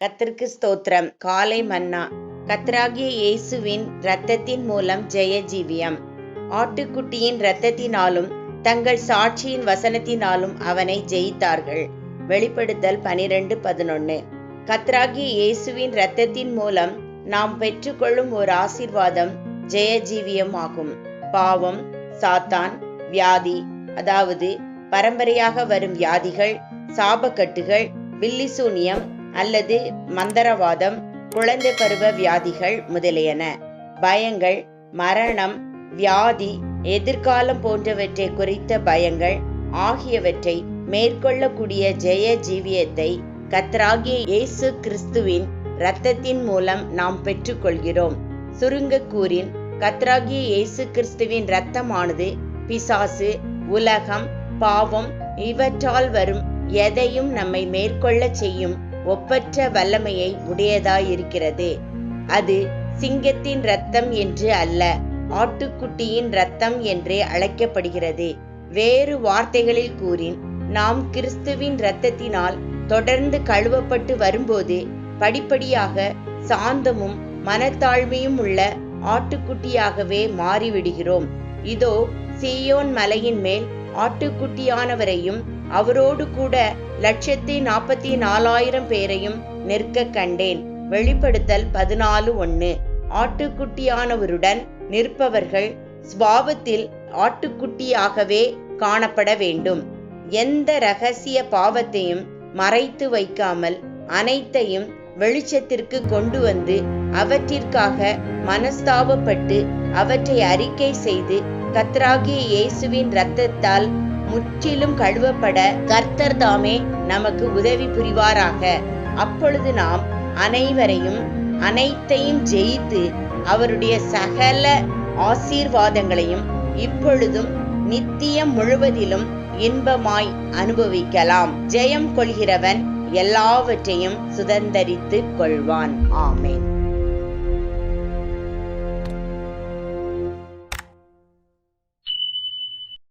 கத்திற்கு ஸ்தோத்திரம். காலை மன்னா. கத்ராகிய இயேசுவின் இரத்தத்தின் மூலம் ஜெய ஜீவியம். ஆட்டுக்குட்டியின் இரத்தத்தினாலும் தங்கள் சாட்சியின் வசனத்தினாலும் அவனை ஜெயித்தார்கள். வெளிப்படுத்தல் பனிரெண்டு பதினொன்னு. கர்த்தராகிய இயேசுவின் இரத்தத்தின் மூலம் நாம் பெற்றுக்கொள்ளும் ஒரு ஆசிர்வாதம் ஜெய ஜீவியம் ஆகும். பாவம் சாத்தான் வியாதி அதாவது பரம்பரையாக வரும் வியாதிகள் சாபக்கட்டுகள் வில்லிசூனியம் அல்லது மந்தரவாதம் குழந்தை பருவ வியாதிகள் முதலியன. பயங்கள் மரணம் வியாதி எதிர்காலம் போன்றவற்றை குறித்த பயங்கள் ஆகியவற்றை மேற்கொள்ளக்கூடிய ஜெய ஜீவியத்தை கத்ராகிய இயேசு கிறிஸ்துவின் இரத்தத்தின் மூலம் நாம் பெற்றுக்கொள்கிறோம். சுருங்க கூறின் கத்ராகிய இயேசு கிறிஸ்துவின் இரத்தமானது பிசாசு உலகம் பாவம் இவற்றால் வரும் எதையும் நம்மை மேற்கொள்ள செய்யும் ஒப்பற்ற வல்லமையை உடையதாயிருக்கிறது. அது சிங்கத்தின் ரத்தம் என்று அல்ல ஆட்டுக்குட்டியின் ரத்தம் என்றே அழைக்கப்படுகிறது. வேறு வார்த்தைகளில் கூறின் நாம் கிறிஸ்துவின் இரத்தத்தினால் தொடர்ந்து கழுவப்பட்டு வரும்போது படிப்படியாக சாந்தமும் மனத்தாழ்மையும் உள்ள ஆட்டுக்குட்டியாகவே மாறிவிடுகிறோம். இதோ சீயோன் மலையின் மேல் ஆட்டுக்குட்டியானவரையும் அவரோடு கூட லட்சத்தி நாற்பத்தி நாலாயிரம் பேரையும் நிற்க கண்டேன். வெளிப்படுத்தல் பதினாலு ஒன்று ஆட்டுக்குட்டியானவருடன் நிற்பவர்கள் ஸ்வாபத்தில் ஆட்டுக்குட்டியாகவே காணப்பட வேண்டும். எந்த ரகசிய பாவத்தையும் மறைத்து வைக்காமல் அனைத்தையும் வெளிச்சத்திற்கு கொண்டு வந்து அவற்றிற்காக மனஸ்தாபப்பட்டு அவற்றை அறிக்கை செய்து கத்ராகிய இயேசுவின் இரத்தத்தால் முற்றிலும் கழுவப்பட கர்த்தர் தாமே நமக்கு உதவி புரிவாராக. அப்பொழுது நாம் அனைவரையும் அனைத்தையும் ஜெயித்து அவருடைய சகல ஆசீர்வாதங்களையும் இப்பொழுதும் நித்தியம் முழுவதிலும் இன்பமாய் அனுபவிக்கலாம். ஜெயம் கொள்கிறவன் எல்லாவற்றையும் சுதந்தரித்துக் கொள்வான். ஆமேன்.